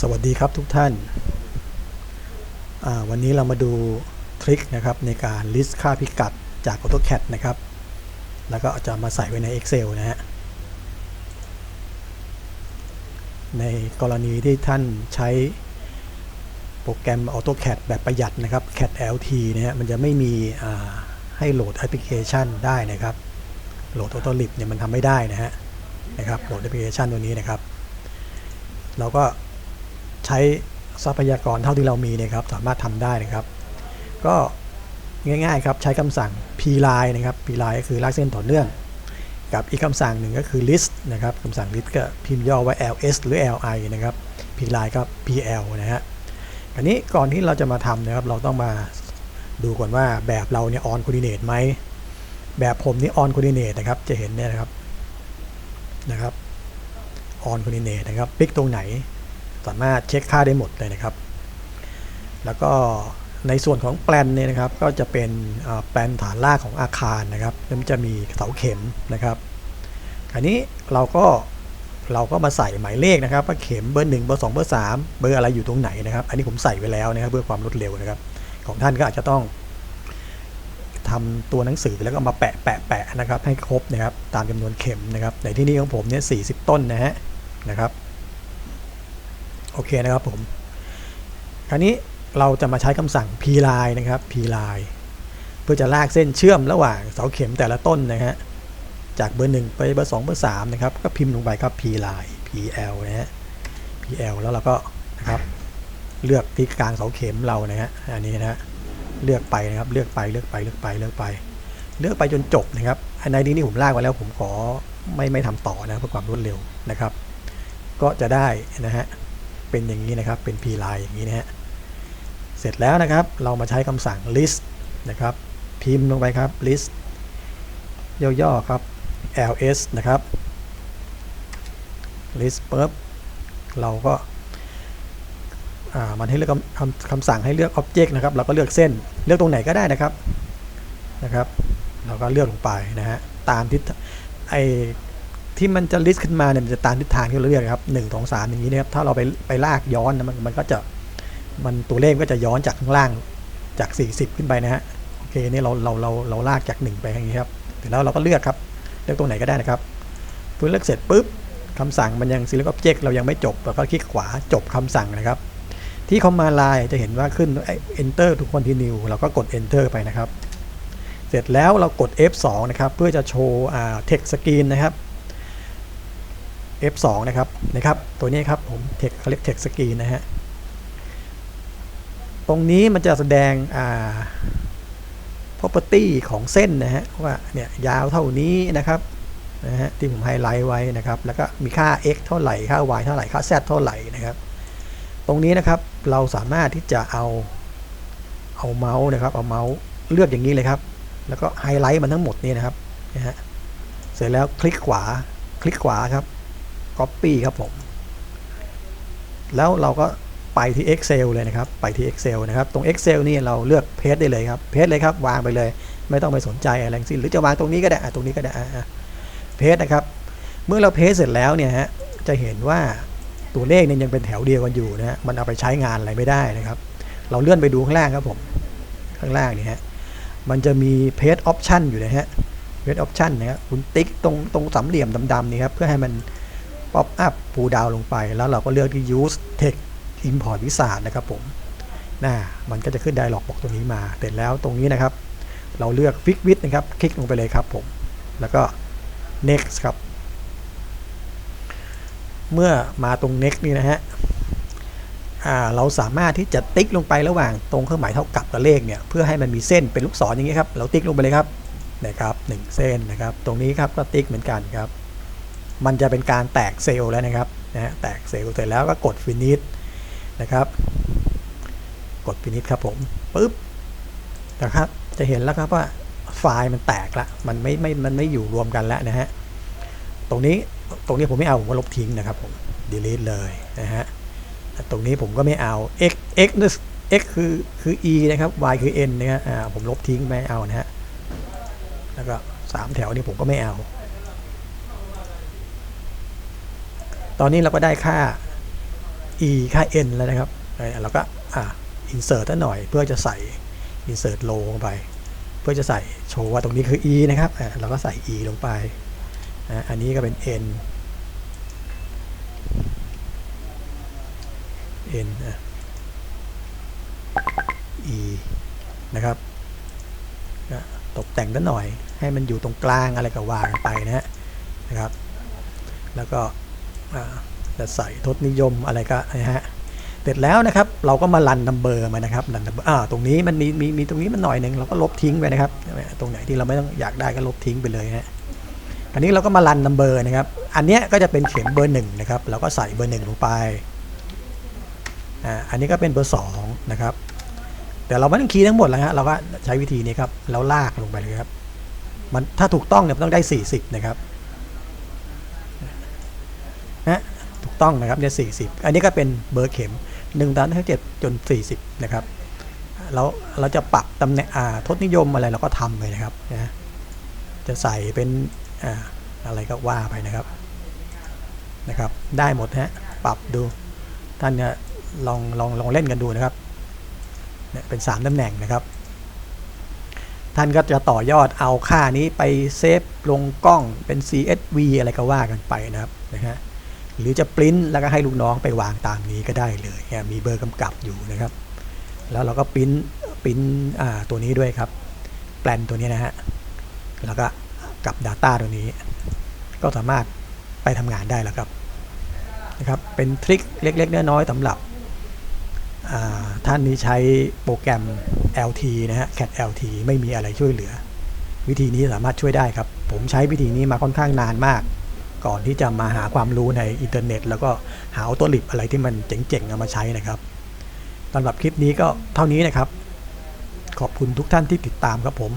สวัสดีครับทุกท่าน วันนี้เรามาดูทริคนะครับในการ list ค่าพิกัดจาก AutoCAD นะครับ แล้วก็จะมาใส่ไว้ใน Excel นะฮะ ในกรณีที่ท่านใช้โปรแกรม AutoCAD แบบประหยัดนะครับ CAD LT นะฮะ มันจะไม่มีให้โหลดแอปพลิเคชันได้นะครับ โหลด AutoLib เนี่ยมันทำไม่ได้นะฮะ นะครับ โหลดแอปพลิเคชันตัวนี้นะครับ เราก็ ใช้ทรัพยากรเท่าที่เรามีเนะครับสามารถทำได้นะครับ ก็ง่ายๆครับใช้คำสั่ง pline นะครับ pline ก็คือลากเส้นต่อเนื่อง กับอีกคำสั่งหนึ่งก็คือ list นะครับคำสั่ง list ก็พิมพ์ย่อไว่า ls หรือ li นะครับ pline ก็ pl นะฮะอันนี้ก่อนที่เราจะมาทำนะครับเราต้องมาดูก่อนว่าแบบเราเนี่ย on coordinate ไหมแบบผมนี่ on coordinate นะครับจะเห็นเนี่ยนะครับนะครับ on coordinate นะครับปิกตรงไหน สามารถเช็คค่าได้หมดเลยนะครับ แล้วก็ในส่วนของแปลนเนี่ยนะครับ ก็จะเป็นแปลนฐานรากของอาคารนะครับมันจะมีเสาเข็มนะครับอันนี้เราก็เราก็มาใส่หมายเลขนะครับว่าเข็มเบอร์หนึ่งเบอร์สองเบอร์สามเบอร์อะไรอยู่ตรงไหนนะครับ อันนี้ผมใส่ไว้แล้วนะครับเพื่อความรวดเร็วนะครับ ของท่านก็อาจจะต้องทำตัวหนังสือแล้วก็มาแปะแปะแปะนะครับ ให้ครบนะครับ ตามจำนวนเข็มนะครับในที่นี้ของผมเนี่ยสี่สิบต้นนะฮะนะครับ โอเคนะครับผม คราวนี้เราจะมาใช้คำสั่ง pline นะครับ pline เพื่อจะลากเส้นเชื่อมระหว่างเสาเข็มแต่ละต้นนะฮะ จากเบอร์ 1 ไปเบอร์ 2 เบอร์ 3 นะครับ ก็พิมพ์ลงไปครับ pline pl นะฮะ pl แล้วเราก็นะครับเลือกที่กลางเสาเข็มเรานะฮะ อันนี้นะฮะ เลือกไปนะครับ เลือกไป เลือกไป เลือกไป เลือกไป เลือกไปจนจบนะครับอันในนี้นี่ผมลากไว้แล้วผมขอไม่ไม่ทำต่อนะเพื่อความรวดเร็วนะครับ ก็จะได้นะฮะ เป็นอย่างนี้นะครับ เป็น p line อย่างนี้นะฮะ เสร็จแล้วนะครับ เรามาใช้คำสั่ง list นะครับ พิมพ์ลงไปครับ list ย่อๆครับ ls นะครับ list ปุ๊บเราก็อ่ามันให้เลือกคำคำคำสั่งให้เลือก object นะครับ เราก็เลือกเส้น เลือกตรงไหนก็ได้นะครับ นะครับ เราก็เลือกลงไปนะฮะ ตามทิศไอ ที่มันจะลิสต์ขึ้นมาเนี่ยมันจะตามทิศทางที่เราเลือกครับหนึ่งสองสามอย่างนี้นะครับถ้าเราไปไปลากย้อนนะมันมันก็จะมันตัวเลขก็จะย้อนจากข้างล่างจาก 40 ขึ้นไปนะฮะโอเคนี่เราเราเราเราลากจาก 1 ไปอย่างนี้ครับเสร็จแล้วเราก็เลือกครับเลือกตรงไหนก็ได้นะครับเพื่อเลือกเสร็จปุ๊บคำสั่งมันยัง select object เรายังไม่จบเราก็คลิกขวาจบคำสั่งนะครับ ที่คอมมาไลน์จะเห็นว่าขึ้น enter to continue เราก็กด enter ไปนะครับ เสร็จแล้วเรากด F2 นะครับเพื่อจะโชว์ text screen นะครับ F2 นะครับนะครับ ตัวนี้ครับผมเทคเขาเรียก text screen นะฮะตรงนี้มันจะแสดงอ่า property ของเส้นนะฮะว่าเนี่ยยาวเท่านี้นะครับนะฮะที่ผมไฮไลท์ไว้นะครับ แล้วก็มีค่า x เท่าไหร่ค่า y เท่าไหร่ค่า z เท่าไหร่นะครับ ตรงนี้นะครับเราสามารถที่จะเอาเอาเมาส์นะครับ เอาเมาส์เลือกอย่างนี้เลยครับ แล้วก็ไฮไลท์มันทั้งหมดนี่นะครับนะฮะเสร็จแล้วคลิกขวาคลิกขวาครับ Copy ครับผม แล้วเราก็ไปที่ Excel เลยนะครับ ไปที่ Excel นะครับ ตรง Excel นี่เราเลือกเพจได้เลยครับ เพจเลยครับ วางไปเลย ไม่ต้องไปสนใจอะไรทั้งสิ้น หรือจะวางตรงนี้ก็ได้ตรงนี้ก็ได้เพจนะครับ เมื่อเราเพจเสร็จแล้วเนี่ยฮะ จะเห็นว่าตัวเลขเนี่ยยังเป็นแถวเดียวกันอยู่นะฮะ มันเอาไปใช้งานอะไรไม่ได้นะครับ เราเลื่อนไปดูข้างล่างครับผม ข้างล่างนี่ฮะ มันจะมีเพจออปชันอยู่นะฮะเพจออปชันนะครับคุณติ๊กตรงตรงสามเหลี่ยมดำๆนี่ครับ เพื่อให้มัน ป๊อปอัพปูดาวลงไป แล้วเราก็เลือกที่ use text import วิสานะครับผมน่ามันก็จะขึ้นไดร์ล็อกบอกตัวนี้มาเสร็จแล้วตรงนี้นะครับ เราเลือก fix width นะครับ คลิกลงไปเลยครับผม แล้วก็ next ครับ เมื่อมาตรง next นี่นะฮะเราสามารถที่จะติ๊กลงไประหว่างตรงเครื่องหมายเท่ากับกับเลขเนี่ยเพื่อให้มันมีเส้นเป็นลูกศรอย่างนี้ครับ เราติ๊กลงไปเลยครับนะครับหนึ่งเส้นนะครับ ตรงนี้ครับก็ติ๊กเหมือนกันครับ มันจะเป็นการแตกเซลล์แล้วนะครับนะฮะแตกเซลล์เสร็จแล้วก็กด finish นะครับ กด finish ครับผมปุ๊บนะครับจะเห็นแล้วครับว่าไฟล์มันแตกละมันไม่ไม่มันไม่อยู่รวมกันแล้วนะฮะตรงนี้ตรงนี้ผมไม่เอาผมก็ลบทิ้งนะครับผม delete เลยนะฮะตรงนี้ผมก็ไม่เอา x x x คือคือ e นะครับ y คือ n นะฮะผมลบทิ้งไม่เอานะฮะแล้วก็สามแถวนี้ผมก็ไม่เอา ต อนนี้เราก็ได้ค่า e ค่า n แล้วนะครับเราก็อ่า insert ซะหน่อยเพื่อจะใส่ insert low ลงไป เพื่อจะใส่โชว์ว่าตรงนี้คือ e นะครับเราก็ใส่ e ลงไปอันนี้ก็เป็น n n e นะครับตกแต่งซะหน่อย ให้มันอยู่ตรงกลางอะไรก็ว่ากันไปนะฮะนะครับ แล้วก็ จะใส่ทศนิยมอะไรก็นะฮะเสร็จแล้วนะครับ เราก็มารันนัมเบอร์มานะครับรันนัมเบอร์อ่าตรงนี้มันมีมีมีตรงนี้มันหน่อยหนึ่งเราก็ลบทิ้งไปนะครับ ตรงไหนที่เราไม่ต้องอยากได้ก็ลบทิ้งไปเลยฮะอันนี้เราก็มารันนัมเบอร์นะครับ อันเนี้ยก็จะเป็นเข็มเบอร์หนึ่งนะครับ เราก็ใส่เบอร์หนึ่งลงไปอ่าอันนี้ก็เป็นเบอร์สองนะครับ แต่เราไม่ต้องคีย์ทั้งหมดแล้วฮะเราก็ใช้วิธีนี้ครับแล้วลากลงไปเลยครับ มันถ้าถูกต้องเนี่ยมันต้องได้ 40 นะครับนะถูก ต้องนะครับเนี่ย40อันนี้ก็เป็นเบอร์เข็ม1ตันเจ็ดจน 40 นะครับแล้วเราจะปรับตำแหน่งอ่าทศนิยมอะไรเราก็ทำไปนะครับนะจะใส่เป็นอ่าอะไรก็ว่าไปนะครับนะครับ ได้หมดฮะปรับดูท่านเนี่ยลองลองลองเล่นกันดูนะครับเนี่ยเป็น 3ตำแหน่งนะครับ ท่านก็จะต่อยอดเอาค่านี้ไปเซฟลงกล้องเป็น CSV อะไรก็ว่ากันไปนะครับนะฮะ หรือจะปริ้นแล้วก็ให้ลูกน้องไปวางตามนี้ก็ได้เลยมีเบอร์กำกับอยู่นะครับ แล้วเราก็ปริ้นปริ้นตัวนี้ด้วยครับแปลนตัวนี้นะฮะแล้วก็กับ Data ตัวนี้ ก็สามารถไปทำงานได้แล้วครับนะครับ เป็นทริคเล็กๆน้อยๆสำหรับท่านนี้ใช้โปรแกรม LT นะฮะ Cat LT ไม่มีอะไรช่วยเหลือ วิธีนี้สามารถช่วยได้ครับ ผมใช้วิธีนี้มาค่อนข้างนานมาก ก่อนที่จะมาหาความรู้ในอินเทอร์เน็ต แล้วก็หาออโต้ลิบอะไรที่มันเจ๋งๆเอามาใช้นะครับสำหรับคลิปนี้ก็เท่านี้นะครับ ขอบคุณทุกท่านที่ติดตามครับผม